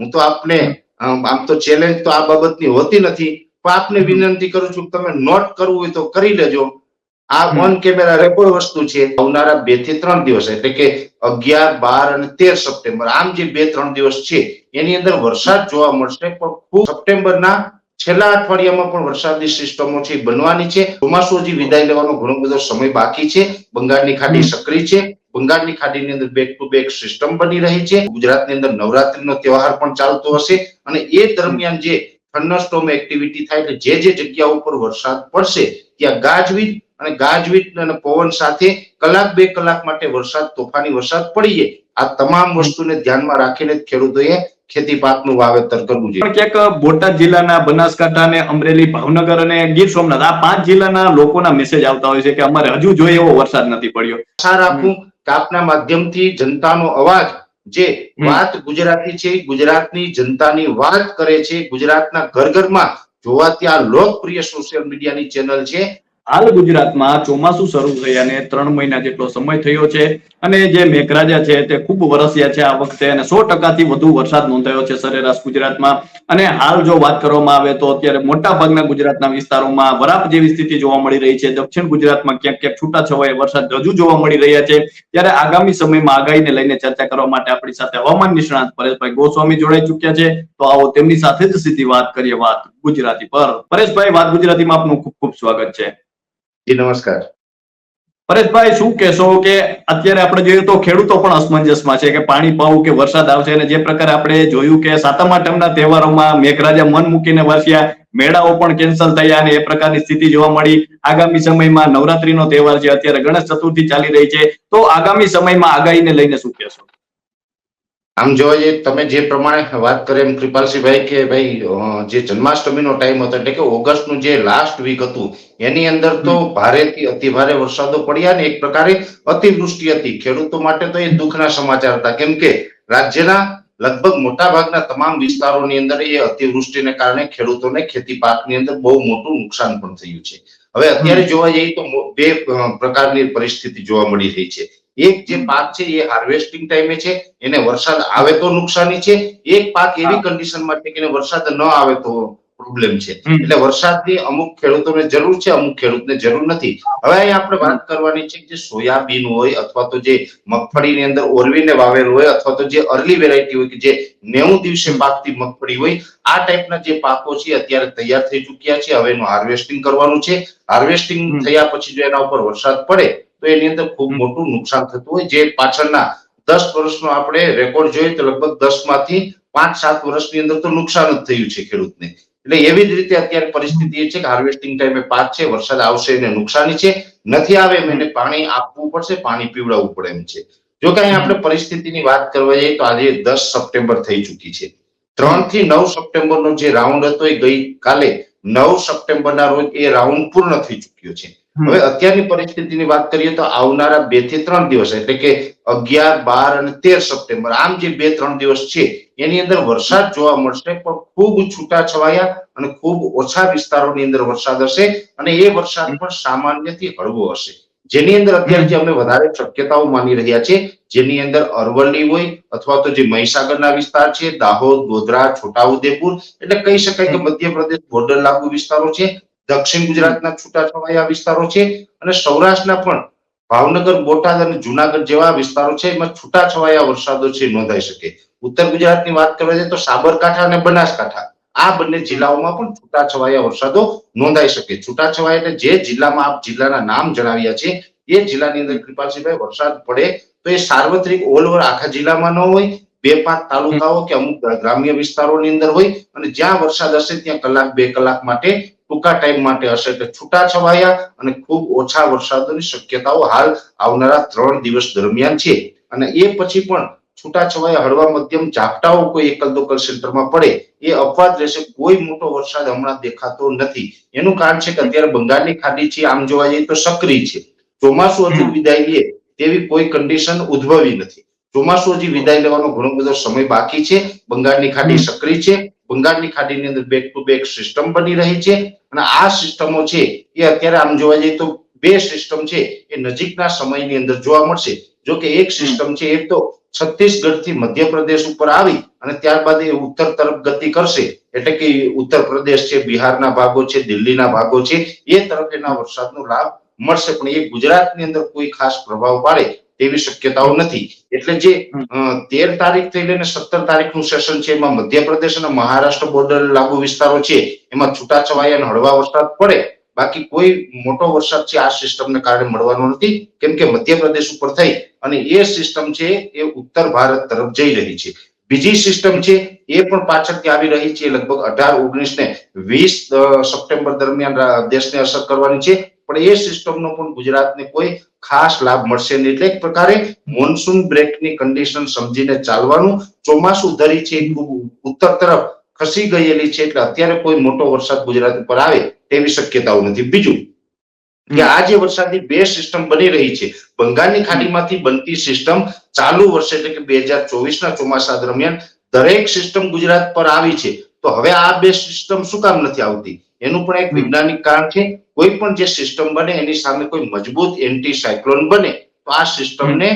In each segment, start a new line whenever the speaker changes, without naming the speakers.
હું તો આપને આમ તો ચેલેન્જ તો આ બાબતની હોતી નથી પણ આપને વિનંતી કરું છું કે તમે નોટ કરવું હોય તો કરી લેજો. આ. ઓન કેમેરા રેકોર્ડ વસ્તુ છે. આવનારા બેથી ત્રણ દિવસ એટલે કે અગિયાર બાર અને તેર સપ્ટેમ્બર. આમ જે બે ત્રણ દિવસ છે એની અંદર વરસાદ જોવા મળશે પણ ખૂબ સપ્ટેમ્બરના છેલ્લા અઠવાડિયામાં પણ વરસાદની સિસ્ટમો છે બનવાની છે. ચોમાસુ હજી વિદાય લેવાનો ઘણો બધો સમય બાકી છે. બંગાળની ખાડી સક્રિય છે. બંગાળની ખાડીની અંદર બેક ટુ બેક સિસ્ટમ બની રહી છે. ગુજરાતની અંદર નવરાત્રીનો તહેવાર પણ ચાલતો હશે અને એ દરમિયાન જે થંડરસ્ટોમ એક્ટિવિટી થાય એટલે જે જે જગ્યા ઉપર વરસાદ પડશે ત્યાં ગાજવીજ અને ગાજવીજ અને પવન સાથે કલાક બે કલાક માટે વરસાદ તોફાની વરસાદ પડી જાય. આ તમામ વસ્તુને ધ્યાનમાં રાખીને ખેડૂતોએ ખેતી પાકનું વાવેતર કરવું જોઈએ.
ક્યાંક બોટાદ જિલ્લાના બનાસકાંઠા અને અમરેલી ભાવનગર અને ગીર સોમનાથ આ પાંચ જિલ્લાના લોકોના મેસેજ આવતા હોય છે કે અમારે હજુ જોઈએ એવો વરસાદ નથી પડ્યો.
આશા રાખું કે આપના માધ્યમથી જનતાનો અવાજ જે વાત ગુજરાતી છે ગુજરાતની જનતાની વાત કરે છે ગુજરાતના ઘર ઘરમાં જોવાતી આ લોકપ્રિય સોશિયલ મીડિયાની ચેનલ છે.
હાલ ગુજરાતમાં ચોમાસું શરૂ થયાને ત્રણ મહિના જેટલો સમય થયો છે અને જે મેઘરાજા છે તે ખૂબ વરસ્યા છે આ વખતે અને સો ટકાથી વધુ વરસાદ નોંધાયો છે સરેરાશ ગુજરાતમાં. અને હાલ જો વાત કરવામાં આવે તો અત્યારે મોટા ભાગના ગુજરાતના વિસ્તારોમાં વરાપ જેવી સ્થિતિ જોવા મળી રહી છે. દક્ષિણ ગુજરાતમાં ક્યાંક ક્યાંક છૂટાછવાયા વરસાદ હજુ જોવા મળી રહ્યા છે. ત્યારે આગામી સમયમાં આગાહીને લઈને ચર્ચા કરવા માટે આપણી સાથે હવામાન નિષ્ણાત પરેશભાઈ ગોસ્વામી જોડાઈ ચુક્યા છે. તો આવો તેમની સાથે જ સીધી વાત કરીએ વાત ગુજરાતી પર. પરેશભાઈ, વાત ગુજરાતીમાં આપનું ખૂબ ખૂબ સ્વાગત છે.
જી, નમસ્કાર.
પરેશભાઈ, શું કહેશો કે અત્યારે આપણે જોઈએ તો ખેડૂતો પણ અસમંજસમાં છે કે પાણી પાવું કે વરસાદ આવશે અને જે પ્રકારે આપણે જોયું કે સાતમ આઠમના તહેવારોમાં મેઘરાજા મન મૂકીને વરસ્યા, મેળાઓ પણ કેન્સલ થયા અને એ પ્રકારની સ્થિતિ જોવા મળી. આગામી સમયમાં નવરાત્રીનો તહેવાર છે, અત્યારે ગણેશ ચતુર્થી ચાલી રહી છે. તો આગામી સમયમાં આગાહીને લઈને શું કહેશો?
આમ જોવા જઈએ તમે જે પ્રમાણે વાત કરી એમ કૃપાલસિંહભાઈ કે ભાઈ જે જન્માષ્ટમીનો ટાઈમ હતો એટલે કે ઓગસ્ટનું જે લાસ્ટ વીક હતું એની અંદર તો ભારેથી અતિ ભારે વરસાદો પડ્યા ને એક પ્રકારે અતિવૃષ્ટિ હતી. ખેડૂતો માટે તો એ દુઃખના સમાચાર હતા. કેમ કે રાજ્યના લગભગ મોટા ભાગના તમામ વિસ્તારોની અંદર એ અતિવૃષ્ટિને કારણે ખેડૂતોને ખેતી પાકની અંદર બહુ મોટું નુકસાન પણ થયું છે. હવે અત્યારે જોવા જઈએ તો બે પ્રકારની પરિસ્થિતિ જોવા મળી રહી છે. એક જે પાક છે એ હાર્વેસ્ટિંગ ટાઈમે છે એને વરસાદ આવે તો નુકસાની છે એક પાક એવી કન્ડિશનમાં છે કે વરસાદ ન આવે તો પ્રોબ્લેમ છે. એટલે વરસાદની અમુક ખેડૂતોને જરૂર છે અમુક ખેડૂતને જરૂર નથી. હવે અહીં આપણે વાત કરવાની છે કે જે સોયાબીન હોય અથવા તો જે મગફળીની અંદર ઓરવીને વાવેલું હોય અથવા તો જે અર્લી વેરાયટી હોય કે જે નેવું દિવસે પાકતી મગફળી હોય આ ટાઈપના જે પાકો છે અત્યારે તૈયાર થઈ ચૂક્યા છે. હવે એનું હાર્વેસ્ટિંગ કરવાનું છે. હાર્વેસ્ટિંગ થયા પછી જો એના ઉપર વરસાદ પડે તો એની અંદર ખૂબ મોટું નુકસાન થતું હોય. જે પાછળના દસ વર્ષનો આપણે રેકોર્ડ જોઈએ તો લગભગ દસમાંથી પાંચ, સાત વર્ષની અંદર તો નુકસાન જ થયું છે ખેડૂતને. એટલે એવી જ રીતે અત્યારે પરિસ્થિતિ એ છે કે હાર્વેસ્ટિંગ ટાઈમે પાક છે, વરસાદ આવશે એને નુકસાની છે. નથી આવે એમ એને પાણી આપવું પડશે, પાણી પીવડાવવું પડે એમ છે. જો કે આપણે પરિસ્થિતિની વાત કરવા જઈએ તો આજે દસ સપ્ટેમ્બર થઈ ચૂકી છે. ત્રણથી નવ સપ્ટેમ્બરનો જે રાઉન્ડ હતો એ ગઈ કાલે નવ સપ્ટેમ્બરના રોજ એ રાઉન્ડ પૂર્ણ થઈ ચૂક્યો છે. હવે અત્યારની પરિસ્થિતિની વાત કરીએ તો આવનારા બેથી ત્રણ દિવસ, એટલે કે અગિયાર, બાર અને તેર સપ્ટેમ્બર, આમ જે બે ત્રણ દિવસ છે, એની અંદર વરસાદ જોવા મળશે, પણ ખૂબ છૂટા છવાયા અને ખૂબ ઓછા વિસ્તારોની અંદર વરસાદ હશે અને એ વરસાદ પણ સામાન્યથી હળવો હશે. જેની અંદર અત્યારે જે અમે વધારે શક્યતાઓ માની રહ્યા છે જેની અંદર અરવલ્લી હોય અથવા તો જે મહીસાગરના વિસ્તાર છે, દાહોદ, ગોધરા, છોટાઉદેપુર, એટલે કહી શકાય કે મધ્યપ્રદેશ, બોર્ડર લાગુ વિસ્તારો છે દક્ષિણ ગુજરાતના છૂટાછવાયા વિસ્તારો છે અને સૌરાષ્ટ્રના પણ ભાવનગર, બોટાદ અને જુનાગઢ જેવા વિસ્તારો છે, એમાં છૂટાછવાયા વરસાદો છે, નોંધાઈ શકે. ઉત્તર ગુજરાતની વાત કરવા જઈએ તો સાબરકાંઠા અને બનાસકાંઠા. આ બંને જિલ્લાઓમાં પણ છૂટાછવાયા વરસાદો નોંધાઈ શકે. છૂટાછવાયા એટલે જે જિલ્લામાં આપ જિલ્લાના નામ જણાવ્યા છે, એ જિલ્લાની અંદર કૃપાસિંહભાઈ વરસાદ પડે તો એ સાર્વત્રિક ઓલ આખા જિલ્લામાં ન હોય, બે પાંચ તાલુકાઓ કે અમુક ગ્રામ્ય વિસ્તારોની અંદર હોય અને જ્યાં વરસાદ હશે ત્યાં કલાક, બે કલાક માટે ટૂંકા ટાઈમ માટે હશે એટલે છૂટાછવાયા અને ખૂબ ઓછા વરસાદની શક્યતાઓ હાલ આવનારા ત્રણ દિવસ દરમિયાન છે. અને એ પછી પણ છૂટાછવાયા હળવા મધ્યમ ઝાપટાઓ કોઈ એકલ દોકલ સેન્ટરમાં પડે એ અપવાદ રહેશે. કોઈ મોટો વરસાદ હમણાં દેખાતો નથી. એનું કારણ છે કે અત્યારે બંગાળની ખાડી છે આમ જોવા જઈએ તો સક્રિય છે. ચોમાસું હજુ વિદાય લે તેવી કોઈ કન્ડિશન ઉદ્ભવી નથી. ચોમાસું હજી વિદાય લેવાનો ઘણો બધો સમય બાકી છે. બંગાળની ખાડી સક્રિય છે. બંગાળની ખાડીની અંદર બેક ટુ બેક સિસ્ટમ બની રહી છે. અને આ સિસ્ટમો છે એ અત્યારે આમ જોવા જઈએ તો બે સિસ્ટમ છે એ નજીકના સમયની અંદર જોવા મળશે. જો કે એક સિસ્ટમ છે એ તો છત્તીસગઢથી મધ્યપ્રદેશ ઉપર આવી અને ત્યારબાદ એ ઉત્તર તરફ ગતિ કરશે. એટલે કે ઉત્તર પ્રદેશ છે બિહારના ભાગો છે દિલ્હીના ભાગો છે એ તરફ એના વરસાદનો લાભ મળશે. પણ એ ગુજરાતની અંદર કોઈ ખાસ પ્રભાવ પાડે તેવી શક્યતાઓ નથી. એટલે જે તેર તારીખથી લઈને સત્તર તારીખનું સેશન છે, એમાં મધ્યપ્રદેશ અને મહારાષ્ટ્ર બોર્ડર લાગુ વિસ્તારો છે, એમાં છૂટાછવાયા અને હળવા વરસાદ પડે, બાકી કોઈ મોટો વરસાદ છે, આ સિસ્ટમને કારણે મળવાનો નથી. કેમ કે મધ્યપ્રદેશ ઉપર થઈ અને એ સિસ્ટમ છે, એ ઉત્તર ભારત તરફ જઈ રહી છે. બીજી સિસ્ટમ છે, એ પણ પાછળથી આવી રહી છે, લગભગ અઢાર ઓગણીસ ને વીસ સપ્ટેમ્બર દરમિયાન દેશને અસર કરવાની છે. પણ એ સિસ્ટમનો પણ ગુજરાતને કોઈ ખાસ લાભ મળશે નહીં. એટલે એક પ્રકારે મોન્સૂન બ્રેકની કન્ડિશન સમજીને ચાલવાનું ચોમાસું ધરી છે ઉત્તર તરફ ખસી ગયેલી છે, એટલે અત્યારે કોઈ મોટો વરસાદ ગુજરાત ઉપર આવે તેવી શક્યતાઓ નથી. બીજું કે આ જે વરસાદની બે સિસ્ટમ બની રહી છે, બંગાળની ખાડીમાંથી બનતી સિસ્ટમ ચાલુ વર્ષે એટલે કે બે હજાર ચોવીસના ચોમાસા દરમિયાન દરેક સિસ્ટમ ગુજરાત પર આવી છે. તો હવે આ બે સિસ્ટમ શું કામ નથી આવતી? એનું પણ એક. વૈજ્ઞાનિક કારણ છે કોઈ પણ જે સિસ્ટમ બને એની સામે કોઈ મજબૂત એન્ટી સાયક્લોન બને તો આ સિસ્ટમને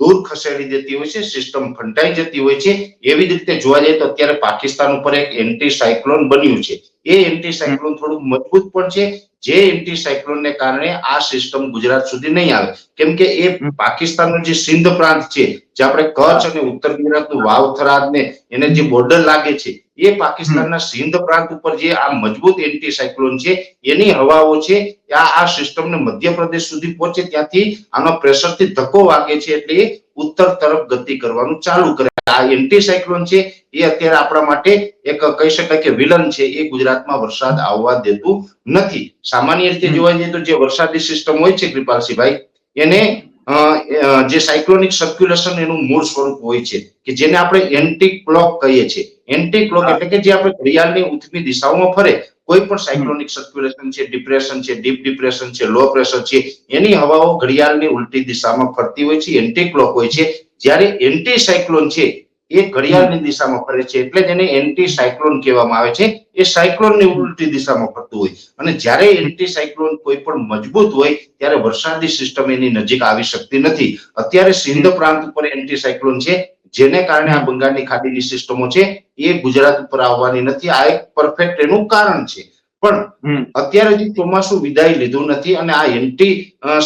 દૂર ખસેડી દેતી હોય છે સિસ્ટમ ફંટાઈ જતી હોય છે. એવી જ રીતે જોવા જઈએ તો અત્યારે પાકિસ્તાન ઉપર એક એન્ટી સાયક્લોન બન્યું છે. એ એન્ટી સાયક્લોન થોડુંક મજબૂત પણ છે. જે એન્ટી સાયક્લોનને કારણે આ સિસ્ટમ ગુજરાત સુધી નહીં આવે. કેમ કે એ. પાકિસ્તાનનો જે સિંધ પ્રાંત છે જે આપણે કચ્છ અને ઉત્તર ગુજરાતનું વાવ થરાદ ને એને જે બોર્ડર લાગે છે એ પાકિસ્તાનના સિંધ પ્રાંત ઉપર જે આ મજબૂત એન્ટી સાયક્લોન છે એની હવાઓ છે આ આ સિસ્ટમને મધ્યપ્રદેશ સુધી પહોંચે ત્યાંથી આનો પ્રેશરથી ધક્કો વાગે છે એટલે ઉત્તર તરફ ગતિ કરવાનું ચાલુ કરે આ એન્ટી સાયક્લોન છે એ અત્યારે આપણા માટે એક કહી શકાય કે વિલન છે એ ગુજરાતમાં વરસાદ આવવા દેતું નથી. સામાન્ય રીતે જોવા જઈએ તો જે વરસાદી સિસ્ટમ હોય છે કૃપાલસિંહભાઈ એને જે સાયક્લોનિક સર્ક્યુલેશન એનું મૂળ સ્વરૂપ હોય છે કે જેને આપણે એન્ટી ક્લોક કહીએ છીએ. એન્ટી ક્લોક એટલે કે જે આપણે ઘડિયાળની ઉથમી દિશાઓમાં ફરે કોઈ પણ સાયક્લોનિક સર્ક્યુલેશન છે ડિપ્રેશન છે ડીપ ડિપ્રેશન છે લો પ્રેશર છે એની હવાઓ ઘડિયાળની ઉલટી દિશામાં ફરતી હોય છે એન્ટી ક્લોક હોય છે. જ્યારે એન્ટી સાયક્લોન છે એ ઘડિયાળની દિશામાં ફરે છે એટલે જ એને એન્ટી સાયક્લોન કહેવામાં આવે છે. એ સાયક્લોનની ઉલટી દિશામાં ફરતું હોય. અને જ્યારે એન્ટી સાયક્લોન કોઈ પણ મજબૂત હોય ત્યારે વરસાદી સિસ્ટમ એની નજીક આવી શકતી નથી. અત્યારે સિંધ પ્રાંત ઉપર એન્ટી સાયક્લોન છે. જેને કારણે આ બંગાળની ખાડીની સિસ્ટમો છે એ ગુજરાત ઉપર આવવાની નથી. આ એક પરફેક્ટ એનું કારણ છે. પણ અત્યારે હજી ચોમાસું વિદાય લીધું નથી અને આ એન્ટી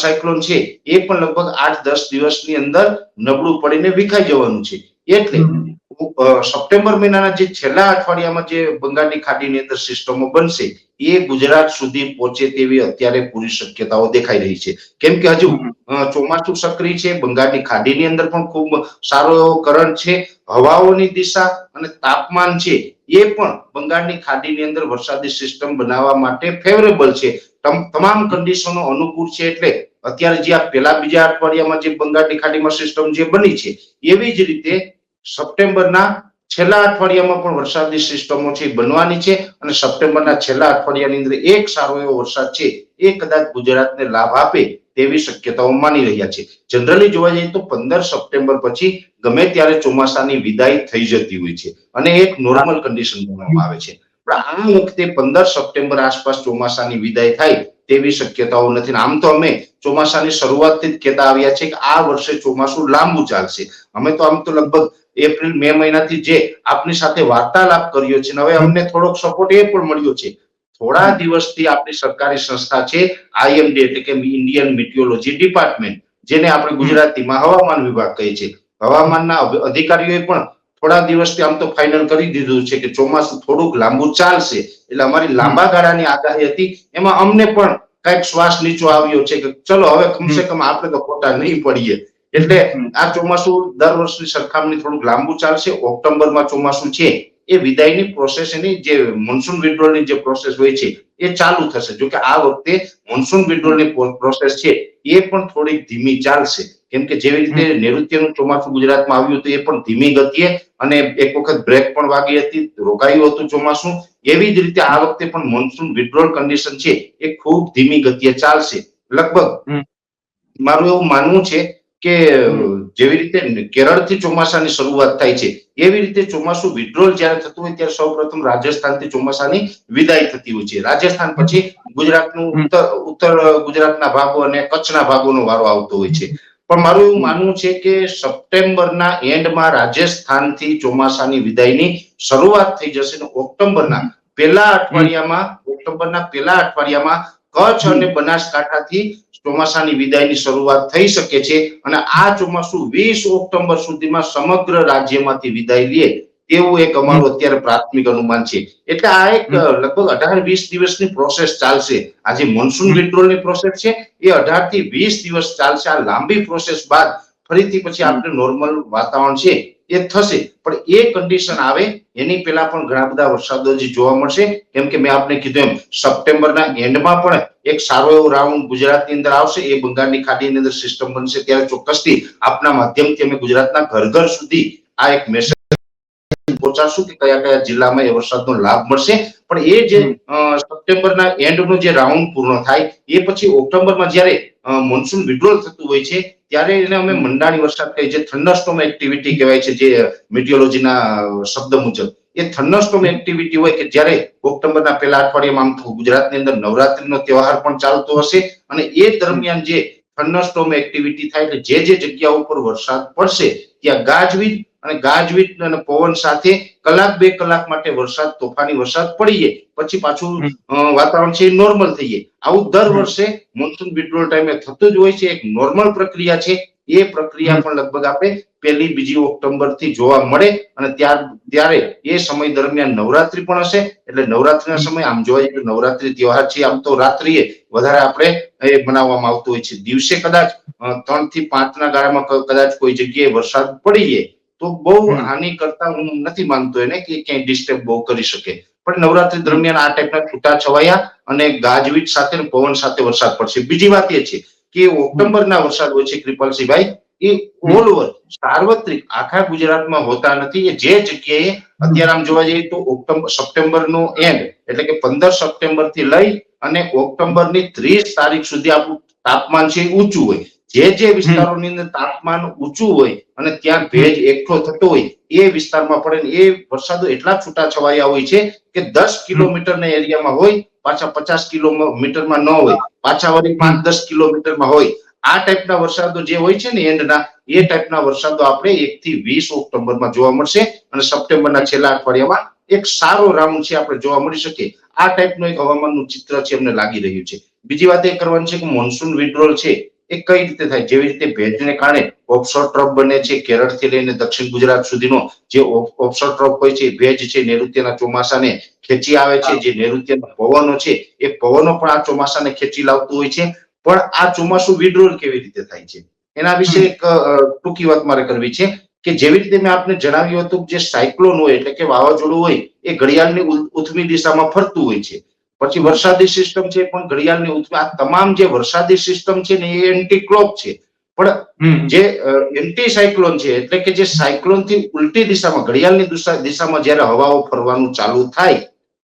સાયક્લોન છે એ પણ લગભગ આઠ દસ દિવસની અંદર નબળું પડીને વિખાઈ જવાનું છે. એટલે સપ્ટેમ્બર મહિનાના જે છેલ્લા અઠવાડિયામાં જે બંગાળની ખાડીની અંદર સિસ્ટમો બનશે એ ગુજરાત સુધી પહોંચે તેવી અત્યારે પૂરી શક્યતાઓ દેખાઈ રહી છે. કેમ કે હજુ ચોમાસું સક્રિય છે બંગાળની ખાડીની અંદર પણ ખૂબ સારો એવો કરંટ છે હવાઓની દિશા અને તાપમાન છે એ પણ બંગાળની ખાડીની અંદર વરસાદી સિસ્ટમ બનાવવા માટે ફેવરેબલ છે. તમ- તમામ કન્ડિશનો અનુકૂળ છે એટલે અત્યારે જે આ પેલા બીજા અઠવાડિયામાં જે બંગાળની ખાડીમાં સિસ્ટમ જે બની છે એવી જ રીતે સપ્ટેમ્બરના છેલ્લા અઠવાડિયામાં પણ વરસાદની સિસ્ટમો છે બનવાની છે અને સપ્ટેમ્બરના છેલ્લા અઠવાડિયાની અંદર એક સારો એવો વરસાદ છે એ કદાચ ગુજરાતને લાભ આપે તેવી શક્યતાઓ માની રહ્યા છે. જનરલી જોવા જઈએ તો પંદર સપ્ટેમ્બર પછી ગમે ત્યારે ચોમાસાની વિદાય થઈ જતી હોય છે અને એક નોર્મલ કન્ડિશન ગણવામાં આવે છે. પણ આ વખતે પંદર સપ્ટેમ્બર આસપાસ ચોમાસાની વિદાય થાય તેવી શક્યતાઓ નથી આમ તો અમે ચોમાસાની શરૂઆતથી જ કહેતા આવ્યા છે કે આ વર્ષે ચોમાસું લાંબુ ચાલશે. અમે તો આમ તો લગભગ એપ્રિલ, મે મહિનાથી જે આપની સાથે વાર્તાલાપ કર્યો છે હવે અમને થોડોક સપોર્ટ એ પણ મળ્યો છે. થોડા દિવસથી આપણી સરકારી સંસ્થા છે આઈએમડી એટલે કે ઇન્ડિયન મિટિયોલોજી ડિપાર્ટમેન્ટ જેને આપણે ગુજરાતીમાં હવામાન વિભાગ કહે છે. હવામાનના અધિકારીઓએ પણ થોડા દિવસથી આમ તો ફાઇનલ કરી દીધું છે કે ચોમાસું થોડુંક લાંબુ ચાલશે, એટલે અમારી લાંબા ગાળાની આગાહી હતી. એમાં અમને પણ કંઈક શ્વાસ નીચો આવ્યો છે કે ચલો હવે કમસે કમ આપણે તો ખોટા નહીં પડીએ. એટલે આ ચોમાસું દર વર્ષની સરખામણી થોડુંક લાંબુ ચાલશે. ઓક્ટોબરમાં ચોમાસું છે એ વિદાયની પ્રોસેસ એની જે મોન્સૂન વિડ્રોલની જે પ્રોસેસ હોય છે એ ચાલુ થશે. જો કે આ વખતે મોન્સૂન વિડ્રોલની પ્રોસેસ છે એ પણ થોડીક ધીમી ચાલશે. કેમ કે જેવી રીતે નૈઋત્યનું ચોમાસું ગુજરાતમાં આવ્યું હતું એ પણ ધીમી ગતિએ અને એક વખત બ્રેક પણ વાગી હતી રોકાયું હતું ચોમાસું. એવી જ રીતે આ વખતે પણ મોન્સૂન વિડ્રોલ કન્ડિશન છે એ ખૂબ ધીમી ગતિએ ચાલશે. લગભગ મારું એવું માનવું છે કે જેવી રીતે કેરળથી ચોમાસાની શરૂઆત થાય છે એવી રીતે ચોમાસું વિડ્રોલ જ્યારે થતું હોય ત્યારે સૌપ્રથમ રાજસ્થાનથી ચોમાસાની વિદાય થતી હોય છે. રાજસ્થાન પછી ગુજરાતનું ઉત્તર ઉત્તર ગુજરાતના ભાગો અને કચ્છના ભાગોનો વારો આવતો હોય છે. પણ મારું એવું માનવું છે કે સપ્ટેમ્બરના એન્ડમાં રાજસ્થાનથી ચોમાસાની વિદાયની શરૂઆત થઈ જશે અને ઓક્ટોબરના પહેલા અઠવાડિયામાં ઓક્ટોબરના પહેલા અઠવાડિયામાં કચ્છ અને બનાસકાંઠાથી ચોમાસાની વિદાયની શરૂઆત થઈ શકે છે અને આ ચોમાસું વીસ ઓક્ટોબર સુધીમાં સમગ્ર રાજ્યમાંથી વિદાય લે. તેવું એક અમારું અત્યારે પ્રાથમિક અનુમાન છે. એટલે આ એક લગભગ અઢાર વીસ દિવસની પ્રોસેસ ચાલશે. આ જે મોન્સૂન વિડ્રોલની પ્રોસેસ છે. એ અઢારથી વીસ દિવસ ચાલશે. આ લાંબી પ્રોસેસ બાદ ફરીથી પછી આપણે નોર્મલ વાતાવરણ છે. એ થશે. પણ એ કન્ડિશન આવે, એની પહેલા પણ ઘણા બધા વરસાદો જે જોવા મળશે. કેમ કે મેં આપને કીધું એમ, સપ્ટેમ્બરના એન્ડમાં પણ એક સારો એવો રાઉન્ડ ગુજરાતની અંદર આવશે. એ બંગાળની ખાડીની અંદર સિસ્ટમ બનશે. ત્યારે ચોક્કસથી આપના માધ્યમથી અમે ગુજરાતના ઘર ઘર સુધી આ એક મેસેજ પહોંચાડશું કે કયા કયા જિલ્લામાં એ વરસાદનો લાભ મળશે. પણ એ જે સપ્ટેમ્બરના એન્ડનો જે રાઉન્ડ પૂર્ણ થાય એ પછી ઓક્ટોબરમાં જ્યારે મોન્સૂન વિડ્રોલ થતું હોય છે ત્યારે એને અમે મંડાણી વરસાદ કહીએ જે થંડરસ્ટોમ એક્ટિવિટી કહેવાય છે જે મિટિયોલોજીના શબ્દ મુજબ. એ થંડરસ્ટોમ એક્ટિવિટી હોય કે જ્યારે ઓક્ટોબરના પહેલા અઠવાડિયામાં આમ ગુજરાતની અંદર નવરાત્રીનો તહેવાર પણ ચાલતો હશે અને એ દરમિયાન જે થંડરસ્ટોમ એક્ટિવિટી થાય એટલે જે જે જગ્યા ઉપર વરસાદ પડશે ત્યાં ગાજવીજ અને ગાજવીજ અને પવન સાથે કલાક બે કલાક માટે વરસાદ તોફાની વરસાદ પડી જાય. પછી પાછું વાતાવરણ છે નોર્મલ થઈ જાય. આવું દર વર્ષે મોન્સૂન વિડ્રોલ ટાઈમે થતું જ હોય છે એક નોર્મલ પ્રક્રિયા છે. એ પ્રક્રિયા પણ લગભગ આપણે પહેલી બીજી ઓક્ટોબરથી જોવા મળે અને ત્યાર ત્યારે એ સમય દરમિયાન નવરાત્રી પણ હશે. એટલે નવરાત્રીના સમય આમ જોવા જઈએ તો નવરાત્રી તહેવાર છે આમ તો રાત્રિએ વધારે આપણે એ મનાવવામાં આવતું હોય છે. દિવસે કદાચ ત્રણથી પાંચ ના ગાળામાં કદાચ કોઈ જગ્યાએ વરસાદ પડી જાય. તો બહુ. હાનિ કરતા હું નથી માનતો એને કે ક્યાંય ડિસ્ટર્બ બહુ કરી શકે. પણ નવરાત્રી દરમિયાન આ ટાઈપના છૂટા છવાયા અને ગાજવીજ સાથે પવન સાથે વરસાદ પડશે. બીજી વાત એ છે કે ઓક્ટોબરના વરસાદ હોય છે કૃપાલસિંહભાઈ એ. ઓલ ઓવર સાર્વત્રિક આખા ગુજરાતમાં હોતા નથી. એ જે જગ્યાએ અત્યારે આમ જોવા જઈએ તો ઓક્ટોબર સપ્ટેમ્બર નો એન્ડ એટલે કે પંદર સપ્ટેમ્બરથી લઈ અને ઓક્ટોબરની ત્રીસ તારીખ સુધી આપણું તાપમાન છે ઊંચું હોય. જે જે વિસ્તારોની અંદર તાપમાન ઊંચું હોય અને ત્યાં ભેજ એકઠો થતો હોય એ વિસ્તારમાં પડે ને એ વરસાદો એટલા છૂટા છવાયા હોય છે કે દસ કિલોમીટરના એરિયામાં હોય પાછા પચાસ કિલોમીટરમાં ન હોય પાછા વળી પાંચ દસ કિલોમીટરમાં હોય. આ ટાઈપના વરસાદો જે હોય છે ને એન્ડના એ ટાઈપના વરસાદો આપણે એક થી વીસ ઓક્ટોબરમાં જોવા મળશે અને સપ્ટેમ્બરના છેલ્લા અઠવાડિયામાં એક સારો રાઉન્ડ છે આપણે જોવા મળી શકે. આ ટાઈપનું એક હવામાનનું ચિત્ર છે અમને લાગી રહ્યું છે. બીજી વાત એ કરવાની છે કે મોન્સૂન વિડ્રોલ છે. એ કઈ રીતે થાય? જેવી રીતે ભેજને કારણે ઓફશોર ટ્રફ બને છે કેરળથી લઈને દક્ષિણ ગુજરાત સુધીનો જે ઓફશોર ટ્રફ હોય છે ભેજ છે નૈઋત્યના ચોમાસાને ખેંચી આવે છે જે નૈઋત્યના પવનો છે એ પવનો પણ આ ચોમાસાને ખેંચી લાવતું હોય છે. પણ આ ચોમાસું વિડ્રોલ કેવી રીતે થાય છે? એના વિશે એક ટૂંકી વાત મારે કરવી છે કે જેવી રીતે મેં આપને જણાવ્યું હતું કે જે સાયક્લોન હોય એટલે કે વાવાઝોડું હોય એ ઘડિયાળની ઉથમી દિશામાં ફરતું હોય છે. પછી વરસાદી સિસ્ટમ છે પણ ઘડિયાળની ઉથમી. આ તમામ જે વરસાદી સિસ્ટમ છે ને એ એન્ટી ક્લોક છે. પણ. જે એન્ટી સાયક્લોન છે એટલે કે જે સાયક્લોનથી ઉલટી દિશામાં ઘડિયાળની દિશા- દિશામાં જ્યારે હવાઓ ફરવાનું ચાલુ થાય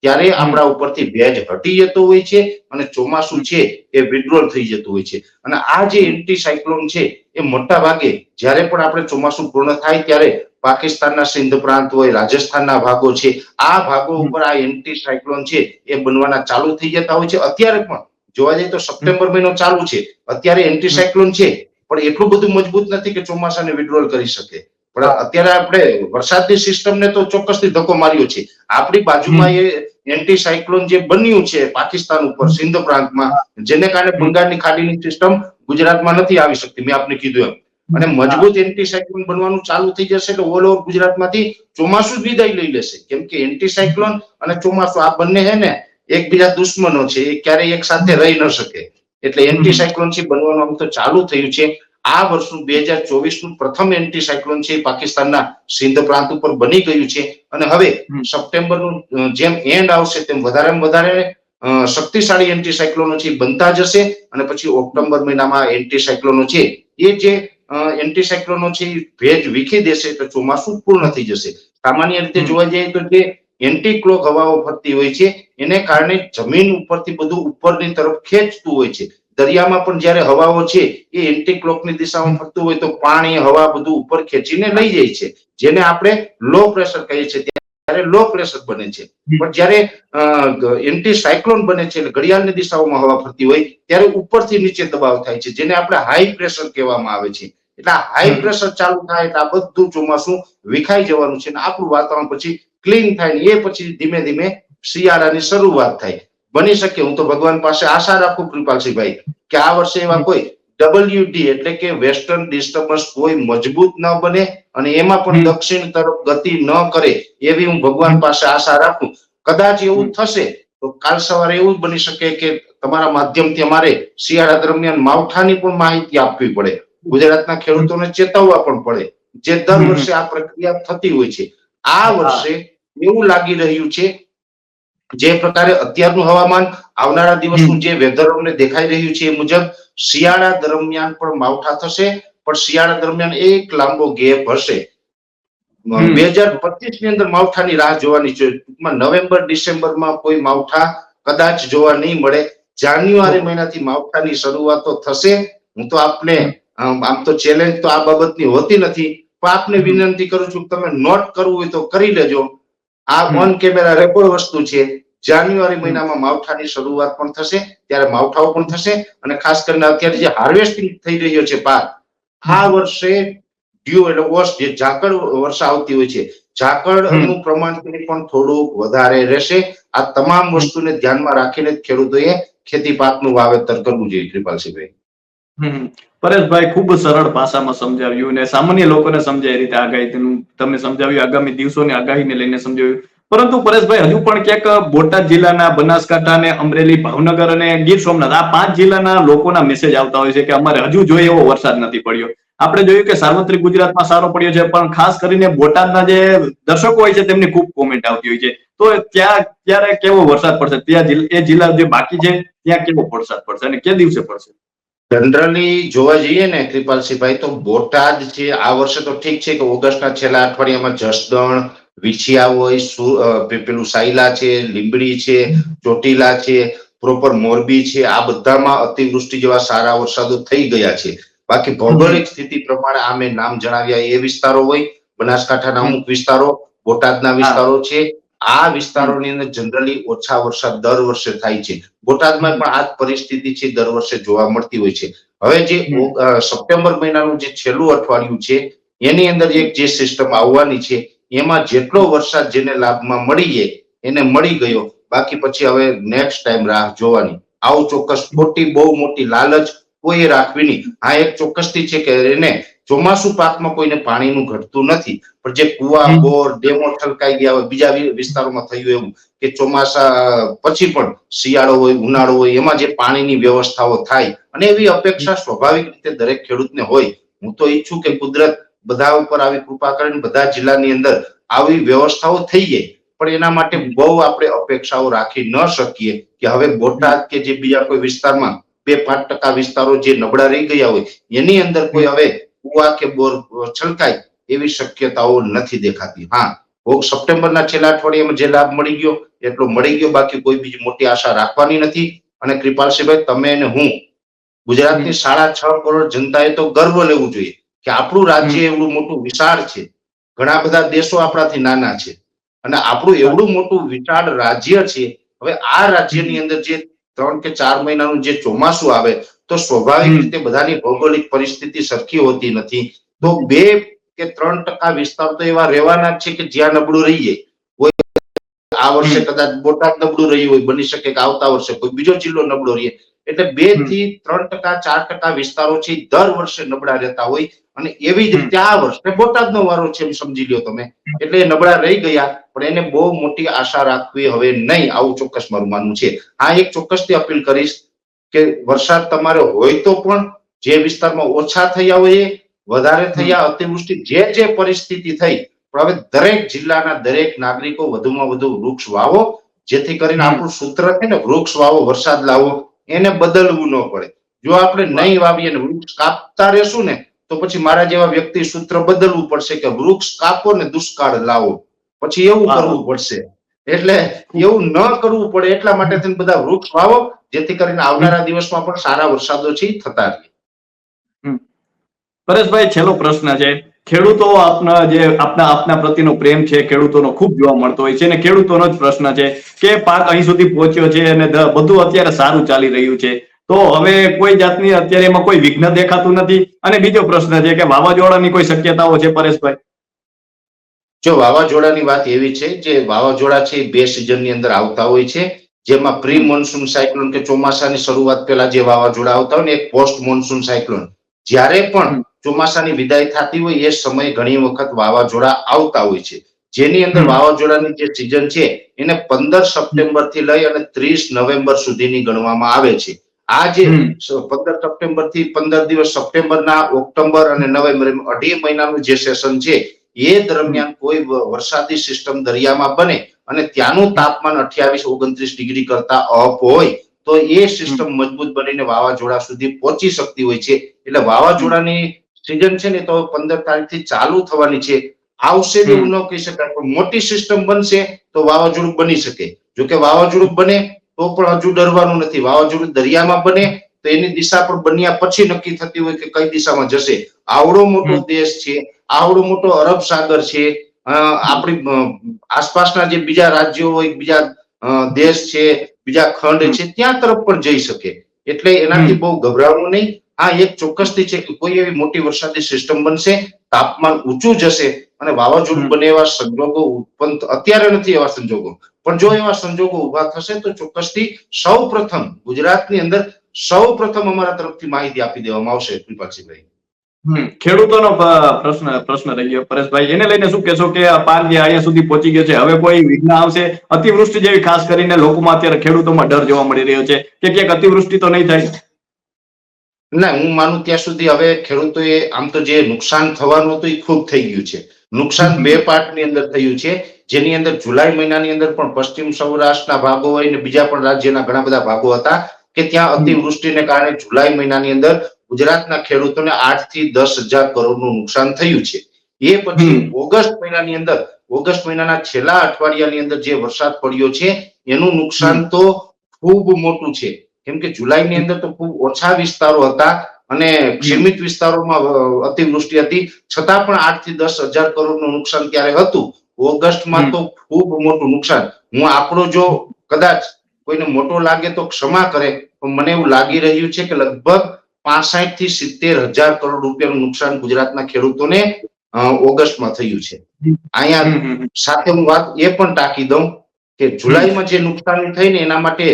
ત્યારે આપણા ઉપરથી ભેજ હટી જતો હોય છે અને ચોમાસું છે એ વિડ્રોલ થઈ જતું હોય છે. અને આ જે એન્ટી સાયક્લોન છે એ મોટા ભાગે જ્યારે પણ આપણે ચોમાસું પૂર્ણ થાય ત્યારે પાકિસ્તાનના સિંધ પ્રાંત હોય રાજસ્થાનના ભાગો છે આ ભાગો ઉપર આ એન્ટી સાયક્લોન છે એ બનવાના ચાલુ થઈ જતા હોય છે. અત્યારે પણ જોવા જઈએ તો સપ્ટેમ્બર મહિનો ચાલુ છે. અત્યારે એન્ટી સાયક્લોન છે પણ એટલું બધું મજબૂત નથી કે ચોમાસાને વિડ્રોલ કરી શકે. પણ અત્યારે આપણે વરસાદની સિસ્ટમને તો ચોક્કસથી ધક્કો માર્યો છે. આપણી બાજુમાં એ એન્ટી સાયક્લોન જે બન્યું છે પાકિસ્તાન ઉપર સિંધ પ્રાંતમાં જેને કારણે બંગાળની ખાડીની સિસ્ટમ ગુજરાતમાં નથી આવી શકતી. મેં આપને કીધું એમ. અને મજબૂત એન્ટી સાયક્લોન બનવાનું ચાલુ થઈ જશે એટલે ઓલ ઓવર ગુજરાતમાંથી ચોમાસું જ વિદાય લઈ લેશે. કેમ કે એન્ટી સાયક્લોન અને ચોમાસું આ બંને હે ને એકબીજા દુશ્મનો છે એ ક્યારેય એક સાથે રહી ન શકે. એટલે એન્ટી સાયક્લોન છે બનવાનું આમ તો ચાલુ થયું છે. આ વર્ષનું બે હજાર ચોવીસનું પ્રથમ એન્ટી સાયક્લોન છે પાકિસ્તાનના સિંધ પ્રાંત ઉપર બની ગયું છે. અને હવે. સપ્ટેમ્બરનું જેમ એન્ડ આવશે તેમ વધારેમાં વધારે શક્તિશાળી એન્ટી સાયક્લોનો છે બનતા જશે. અને પછી ઓક્ટોબર મહિનામાં એન્ટી સાયક્લોનો છે એ જે એન્ટી સાયક્લોનો છે એ ભેજ વીખી દેશે તો ચોમાસું પૂર્ણ થઈ જશે. સામાન્ય રીતે જોવા જઈએ તો જે એન્ટી ક્લોક હવાઓ ફરતી હોય છે એને કારણે જમીન ઉપરથી બધું ઉપરની તરફ ખેંચતું હોય છે. દરિયામાં પણ જ્યારે હવાઓ છે એ એન્ટી ક્લોકની દિશામાં ફરતું હોય તો પાણી હવા બધું ઉપર ખેંચીને લઈ જાય છે. જેને આપણે લો પ્રેશર કહીએ છીએ ત્યારે લો પ્રેશર બને છે. પણ જ્યારે એન્ટી સાયક્લોન બને છે એટલે ઘડિયાળની દિશાઓમાં હવા ફરતી હોય ત્યારે ઉપરથી નીચે દબાવ થાય છે જેને આપણે હાઈ પ્રેશર કહેવામાં આવે છે. એટલે હાઈ પ્રેશર ચાલુ થાય એટલે આ બધું ચોમાસું વિખાઈ જવાનું છે અને આપણું વાતાવરણ પછી ક્લીન થાય ને એ પછી ધીમે ધીમે શિયાળાની શરૂઆત થાય. બની શકે હું તો ભગવાન પાસે આશા રાખું કૃપાલસિંહભાઈ કે આ વર્ષે એવા કોઈ ડબલ્યુડી એટલે કે વેસ્ટર્ન ડિસ્ટર્બન્સ કોઈ મજબૂત ન બને અને એમાં પણ દક્ષિણ તરફ ગતિ ન કરે એવી હું ભગવાન પાસે આશા રાખું. કદાચ એવું થશે તો કાલ સવારે એવું બની શકે કે તમારા માધ્યમથી અમારે શિયાળા દરમિયાન માવઠાની પણ માહિતી આપવી પડે. ગુજરાતના ખેડૂતોને ચેતવવા પણ પડે. જે દર વર્ષે આ પ્રક્રિયા થતી હોય છે. આ વર્ષે એવું લાગી રહ્યું છે જે પ્રકારે અત્યારનું હવામાન આવનારા દિવસનું જે વેધર અમને દેખાઈ રહ્યું છે એ મુજબ શિયાળા દરમિયાન પણ માવઠા થશે પણ શિયાળા દરમિયાન એક લાંબો ગેપ હશે. બે હજાર પચીસની અંદર માવઠાની રાહ જોવાની છે. ટૂંકમાં નવેમ્બર ડિસેમ્બરમાં કોઈ માવઠા કદાચ જોવા નહીં મળે. જાન્યુઆરી મહિનાથી માવઠાની શરૂઆતો થશે. હું તો આપને આમ આમ તો ચેલેન્જ તો આ બાબતની હોતી નથી. પણ આપને વિનંતી કરું છું તમે નોટ કરવું હોય તો કરી લેજો. આ. ઓન કેમેરા રેકોર્ડ વસ્તુ છે. જાન્યુઆરી મહિનામાં માવઠાની શરૂઆત પણ થશે ત્યારે માવઠાઓ પણ થશે અને ખાસ કરીને અત્યારે જે હાર્વેસ્ટિંગ થઈ રહ્યો છે પાક આ વર્ષે ડ્યુ એટલે ઓસ જે ઝાકળ વર્ષા આવતી હોય છે. ઝાકળનું પ્રમાણ પણ થોડુંક વધારે રહેશે. આ તમામ વસ્તુને ધ્યાનમાં રાખીને ખેડૂતોએ ખેતી પાકનું વાવેતર કરવું જોઈએ કૃપાલસિંહભાઈ.
પરેશભાઈ ખૂબ સરળ ભાષામાં સમજાવ્યું અને સામાન્ય લોકોને સમજાય રીતે આગાહીનું તમે સમજાવ્યું, આગામી દિવસોની આગાહીને લઈને સમજાવ્યું. પરંતુ પરેશભાઈ, હજુ પણ ક્યાંક બોટાદ જિલ્લાના બનાસકાંઠા અને અમરેલી, ભાવનગર અને ગીર સોમનાથ આ પાંચ જિલ્લાના લોકોના મેસેજ આવતા હોય છે કે અમારે હજુ જોઈએ એવો વરસાદ નથી પડ્યો. આપણે જોયું કે સાર્વત્રિક ગુજરાતમાં સારો પડ્યો છે, પણ ખાસ કરીને બોટાદના જે દર્શકો હોય છે, તેમની ખૂબ કોમેન્ટ આવતી હોય છે. તો ત્યાં ત્યારે કેવો વરસાદ પડશે? ત્યાં એ જિલ્લા જે બાકી છે, ત્યાં કેવો વરસાદ પડશે અને કે દિવસે પડશે?
જનરલી જોવા જઈએ ને, કૃપાલસિંહભાઈ, તો બોટાદ છે આ વર્ષે તો ઠીક છે કે ઓગસ્ટના છેલ્લા અઠવાડિયામાં જસદણ, વિછિયા હોય પેલું સાયલા છે, લીંબડી છે, ચોટીલા છે, પ્રોપર મોરબી છે, આ બધામાં અતિવૃષ્ટિ જેવા સારા વરસાદો થઈ ગયા છે. બાકી ભૌગોલિક સ્થિતિ પ્રમાણે આ મેં નામ જણાવ્યા એ વિસ્તારો હોય, બનાસકાંઠાના અમુક વિસ્તારો, બોટાદના વિસ્તારો છે આ વિસ્તારોની અંદર જનરલી ઓછા વરસાદ દર વર્ષે થાય છે. બોટાદમાં પણ આ પરિસ્થિતિ છે દર વર્ષે જોવા મળતી હોય છે. હવે જે સપ્ટેમ્બર મહિનાનું જે છેલ્લું અઠવાડિયું છે એની અંદર એક જે સિસ્ટમ આવવાની છે એમાં જેટલો વરસાદ જેને લાભમાં મળી જાય એને મળી ગયો. બાકી પછી હવે નેક્સ્ટ ટાઈમ રાહ જોવાની. આવું ચોક્કસ મોટી બહુ મોટી લાલચ કોઈ રાખવી નહીં. હા એક ચોક્કસથી છે કે એને ચોમાસુ પાકમાં કોઈને પાણીનું ઘટતું નથી. પણ જે કુવા બોર ડેમો છલકાઈ ગયા હોય બીજા વિસ્તારોમાં થયું એવું કે ચોમાસા પછી પણ શિયાળો હોય ઉનાળો હોય એમાં જે પાણીની વ્યવસ્થાઓ થાય અને એવી અપેક્ષા સ્વાભાવિક રીતે દરેક ખેડૂતને હોય. હું તો ઈચ્છું કે કુદરત બધા ઉપર આવી કૃપા કરીને બધા જિલ્લાની અંદર આવી વ્યવસ્થાઓ થઈ જાય. પણ એના માટે બહુ આપણે અપેક્ષાઓ રાખી ન શકીએ કે હવે બોટાદ કે જે બીજા કોઈ વિસ્તારમાં બે પાંચ ટકા વિસ્તારો જે નબળા રહી ગયા હોય એની અંદર કોઈ હવે કુવા કે બોર છલકાય એવી શક્યતાઓ નથી દેખાતી. હા સપ્ટેમ્બરના છેલ્લા અઠવાડિયામાં જે લાભ મળી ગયો એટલો મળી ગયો બાકી કોઈ બીજી મોટી આશા રાખવાની નથી. અને કૃપાલસિંહભાઈ તમે અને હું ગુજરાતની સાડા છ કરોડ જનતાએ તો ગર્વ લેવું જોઈએ કે આપણું રાજ્ય એવડું મોટું વિશાળ છે. ઘણા બધા દેશો આપણાથી નાના છે. અને આપણું એવડું મોટું વિશાળ રાજ્ય છે. હવે આ રાજ્યની અંદર જે ત્રણ કે ચાર મહિનાનું જે ચોમાસું આવે તો સ્વાભાવિક રીતે બધાની ભૌગોલિક પરિસ્થિતિ સરખી હોતી નથી. તો બે કે ત્રણ ટકા વિસ્તાર તો એવા રહેવાના છે કે જ્યાં નબળું રહીએ આ વર્ષે કદાચ બોટાદ નબળું રહ્યું હોય બની શકે કે આવતા વર્ષે કોઈ બીજો જિલ્લો નબળો રહીએ એટલે બેથી ત્રણ ટકા ચાર ટકા વિસ્તારો છે દર વર્ષે નબળા રહેતા હોય. અને એવી જ રીતે આ વર્ષે બોટાદનો વારો છે એમ સમજી લ્યો તમે. એટલે એ નબળા રહી ગયા પણ એને બહુ મોટી આશા રાખવી હવે નહીં. આવું ચોક્કસ મારું માનવું છે. આ એક ચોક્કસથી અપીલ કરીશ. કે વરસાદ તમારે હોય તો પણ જે વિસ્તારમાં ઓછા થયા હોય વધારે થયા અતિવૃષ્ટિ જે જે પરિસ્થિતિ થઈ પણ હવે દરેક જિલ્લાના દરેક નાગરિકો વધુમાં વધુ વૃક્ષ વાવો જેથી કરીને આપણું સૂત્ર છે ને વૃક્ષ વાવો વરસાદ લાવો એને બદલવું ન પડે. જો આપણે નહીં વાવીએ ને વૃક્ષ કાપતા રહેશું ને તો પછી મારા જેવા વ્યક્તિ સૂત્ર બદલવું પડશે કે વૃક્ષ કાપો ને દુષ્કાળ લાવો. પછી એવું કરવું પડશે. એટલે એવું ન કરવું પડે એટલા માટે થઈને બધા વૃક્ષ વાવો જેથી કરીને આવનારા દિવસમાં પણ સારા વરસાદો છે થતા રહે.
પરેશભાઈ છેલ્લો પ્રશ્ન છે. ખેડૂતો આપના જે આપના આપના પ્રત્યેનો પ્રેમ છે ખેડૂતોનો ખૂબ જોવા મળતો હોય છે અને ખેડૂતોનો જ પ્રશ્ન છે કે પાક અહીં સુધી પહોંચ્યો છે અને બધું અત્યારે સારું ચાલી રહ્યું છે. તો હવે કોઈ જાતની અત્યારે એમાં કોઈ વિઘ્ન દેખાતું નથી. અને બીજો પ્રશ્ન છે કે વાવાઝોડાની કોઈ શક્યતાઓ છે પરેશભાઈ?
જો વાવાઝોડાની વાત એવી છે જે વાવાઝોડા છે બે સિઝનની અંદર આવતા હોય છે. જેમાં પ્રી મોન્સૂન સાયક્લોન કે ચોમાસાની શરૂઆત પહેલા જે વાવાઝોડા આવતા હોય ને એક પોસ્ટ મોન્સૂન સાયક્લોન જ્યારે પણ ચોમાસાની વિદાય થતી હોય એ સમય ઘણી વખત વાવાઝોડા આવતા હોય છે. જેની અંદર વાવાઝોડાની જે સિઝન છે એને પંદર સપ્ટેમ્બરથી લઈ અને ત્રીસ નવેમ્બર સુધીની ગણવામાં આવે છે. આ જે પંદર સપ્ટેમ્બરથી પંદર દિવસ સપ્ટેમ્બરના ઓક્ટોબર અને નવેમ્બર અઢી મહિનાનું જે સેશન છે એ દરમિયાન કોઈ વરસાદી સિસ્ટમ દરિયામાં બને અને ત્યાંનું તાપમાન અઠ્યાવીસ ઓગણત્રીસ ડિગ્રી કરતા અપ હોય તો એ સિસ્ટમ મજબૂત બનીને વાવાઝોડા સુધી પહોંચી શકતી હોય છે. એટલે વાવાઝોડાની સિઝન છે ને તો પંદર તારીખથી ચાલુ થવાની છે. આવશે એવું ન કહી શકાય પણ મોટી સિસ્ટમ બનશે તો વાવાઝોડું બની શકે. જો કે વાવાઝોડું બને તો પણ હજુ ડરવાનું નથી. વાવાઝોડું દરિયામાં બને તો એની દિશા પણ બન્યા પછી નક્કી થતી હોય કે કઈ દિશામાં જશે. આવડો મોટો દેશ છે આવડો મોટો અરબ સાગર છે આપણી આસપાસના જે બીજા રાજ્યો હોય બીજા દેશ છે બીજા ખંડ છે ત્યાં તરફ પણ જઈ શકે. એટલે એનાથી બહુ ગભરાવું નહીં. આ એક ચોક્કસથી છે કે કોઈ એવી મોટી વરસાદી સિસ્ટમ બનશે તાપમાન ઊંચું જશે અને વાવાઝોડું બને એવા સંજોગો ઉત્પન્ન અત્યારે નથી એવા સંજોગો. પણ જો એવા સંજોગો ઊભા થશે તો ચોક્કસથી સૌ પ્રથમ ગુજરાતની અંદર સૌ પ્રથમ અમારા તરફથી માહિતી આપી દેવામાં આવશે કૃપાલસિંહભાઈ.
ખેડૂતોનો પ્રશ્ન પ્રશ્ન રહી ગયો. પરેશભાઈ, એને લઈને શું કહેશો કે આ જે અહીંયા સુધી પહોંચી ગયો છે? હવે કોઈ વિઘ્ન આવશે? અતિવૃષ્ટિ જેવી ખાસ કરીને લોકોમાં અત્યારે ખેડૂતોમાં ડર જોવા મળી રહ્યો છે. કે ક્યાંક અતિવૃષ્ટિ તો નહીં થાય?
ના, હું માનું ત્યાં સુધી હવે ખેડૂતોએ આમ તો જે નુકસાન થવાનું હતું એ ખૂબ થઈ ગયું છે. નુકસાન બે પાર્ટની અંદર થયું છે. જેની અંદર જુલાઈ મહિનાની અંદર પણ પશ્ચિમ સૌરાષ્ટ્રના ભાગો હોય ને બીજા પણ રાજ્યના ઘણા બધા ભાગો હતા કે ત્યાં. અતિવૃષ્ટિને કારણે જુલાઈ મહિનાની અંદર ગુજરાતના ખેડૂતોને આઠથી દસ હજાર કરોડનું નુકસાન થયું છે. એ પછી ઓગસ્ટ મહિનાની અંદર ઓગસ્ટ મહિનાના છેલ્લા અઠવાડિયાની અંદર જે વરસાદ પડ્યો છે એનું નુકસાન તો ખૂબ મોટું છે. કેમ કે જુલાઈની અંદર તો ખૂબ ઓછા વિસ્તારો હતા અને સીમિત વિસ્તારોમાં અતિવૃષ્ટિ હતી. છતાં પણ આઠથી દસ હજાર કરોડનું નુકસાન ત્યારે હતું. ઓગસ્ટમાં તો ખૂબ મોટું નુકસાન. હું આપણો જો કદાચ કોઈને મોટો લાગે તો ક્ષમા કરે પણ મને એવું લાગી રહ્યું છે કે લગભગ પાસઠથી સિત્તેર હજાર કરોડ રૂપિયાનું નુકસાન ગુજરાતના ખેડૂતોને ઓગસ્ટમાં થયું છે. અહીંયા. સાથે હું વાત એ પણ ટાંકી દઉં કે જુલાઈમાં જે નુકસાની થઈ ને એના માટે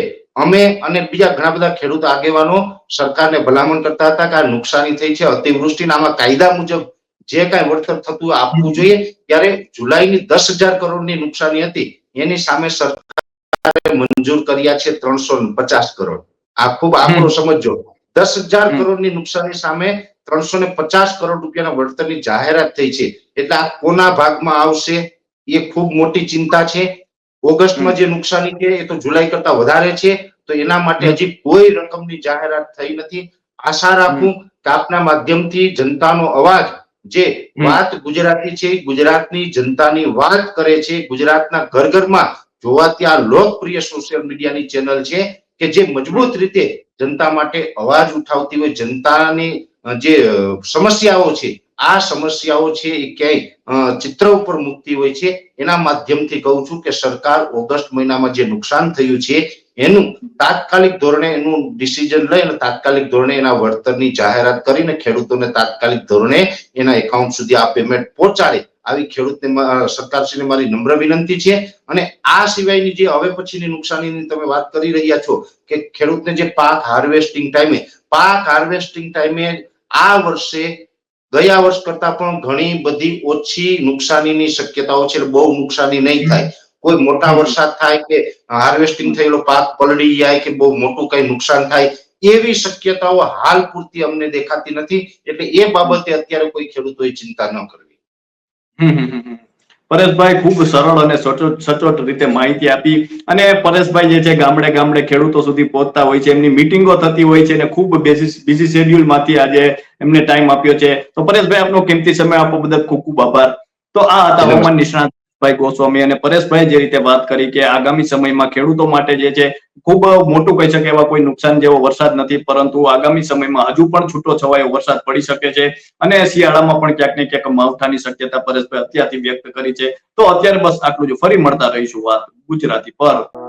અમે અને બીજા ઘણા બધા ખેડૂત આગેવાનો સરકારને ભલામણ કરતા હતા કે આ નુકસાની થઈ છે. અતિવૃષ્ટિના આમાં કાયદા મુજબ જે કાંઈ વળતર થતું આપવું જોઈએ. ત્યારે જુલાઈની દસ હજાર કરોડની નુકસાની હતી. એની સામે સરકારે મંજૂર કર્યા છે ત્રણસો પચાસ કરોડ. આ ખૂબ આંકડો સમજજો. દસ હજાર. કરોડની નુકસાની સામે ત્રણસો ને પચાસ કરોડ રૂપિયાના વળતરની જાહેરાત થઈ છે. એટલે આ કોના ભાગમાં આવશે એ ખૂબ મોટી ચિંતા છે. ઓગસ્ટમાં જે નુકસાની છે એ તો જુલાઈ કરતા વધારે છે. તો એના માટે હજી કોઈ રકમની જાહેરાત થઈ નથી. આશા રાખું કે આપના માધ્યમથી જનતાનો અવાજ જે વાત ગુજરાતી છે ગુજરાતની જનતાની વાત કરે છે ગુજરાતના ઘર ઘરમાં જોવાતી આ લોકપ્રિય સોશિયલ મીડિયાની ચેનલ છે કે જે મજબૂત રીતે જનતા માટે અવાજ ઉઠાવતી હોય, જનતાની જે સમસ્યાઓ છે, આ સમસ્યાઓ છે એ ક્યાંય ચિત્ર ઉપર મૂકતી હોય છે. એના માધ્યમથી કહું છું કે સરકાર ઓગસ્ટ મહિનામાં જે નુકસાન થયું છે, એનું તાત્કાલિક ધોરણે એનું ડિસિઝન લઈ અને તાત્કાલિક ધોરણે એના વળતરની જાહેરાત કરીને ખેડૂતોને તાત્કાલિક ધોરણે એના એકાઉન્ટ સુધી આ પેમેન્ટ પહોંચાડે. આવી ખેડૂતને સરકારશ્રીને મારી નમ્ર વિનંતી છે અને આ સિવાયની જે હવે પછીની નુકસાનીની તમે વાત કરી રહ્યા છો કે ખેડૂતને જે પાક હાર્વેસ્ટિંગ ટાઈમે પાક હાર્વેસ્ટિંગ ટાઈમે આ વર્ષે ગયા વર્ષ કરતા પણ ઘણી બધી ઓછી નુકસાનીની શક્યતાઓ છે બહુ નુકસાની નહીં થાય. કોઈ મોટા વરસાદ થાય કે હાર્વેસ્ટિંગ થયેલો પાક પલળી જાય કે બહુ મોટું કઈ નુકસાન થાય એવી શક્યતાઓ હાલ પૂરતી અમને દેખાતી નથી. એટલે એ બાબતે અત્યારે કોઈ ખેડૂતોએ ચિંતા ન કરવી.
પરેશભાઈ ખૂબ સરળ અને સચોટ રીતે માહિતી આપી અને પરેશભાઈ જે છે ગામડે ગામડે ખેડૂતો સુધી પહોંચતા હોય છે એમની મિટિંગો થતી હોય છે અને ખૂબ બીજી શેડ્યુલમાંથી આજે એમને ટાઈમ આપ્યો છે. તો પરેશભાઈ આપનો કિંમતી સમય આપવા બદલ ખૂબ ખૂબ આભાર. તો આ હતા. હવામાન નિષ્ણાત ભાઈ ગોસ્વામી અને પરેશભાઈ જે રીતે વાત કરી કે આગામી સમયમાં ખેડૂતો માટે જે છે ખૂબ મોટું કહી શકે એવા કોઈ નુકસાન જેવો વરસાદ નથી, પરંતુ આગામી સમયમાં હજુ પણ છૂટો છવાયો વરસાદ પડી શકે છે અને શિયાળામાં પણ ક્યાંક ને ક્યાંક માવઠાની શક્યતા પરેશભાઈ અત્યારથી વ્યક્ત કરી છે. તો અત્યારે બસ આટલું જ. ફરી મળતા રહીશું વાત ગુજરાતી પર.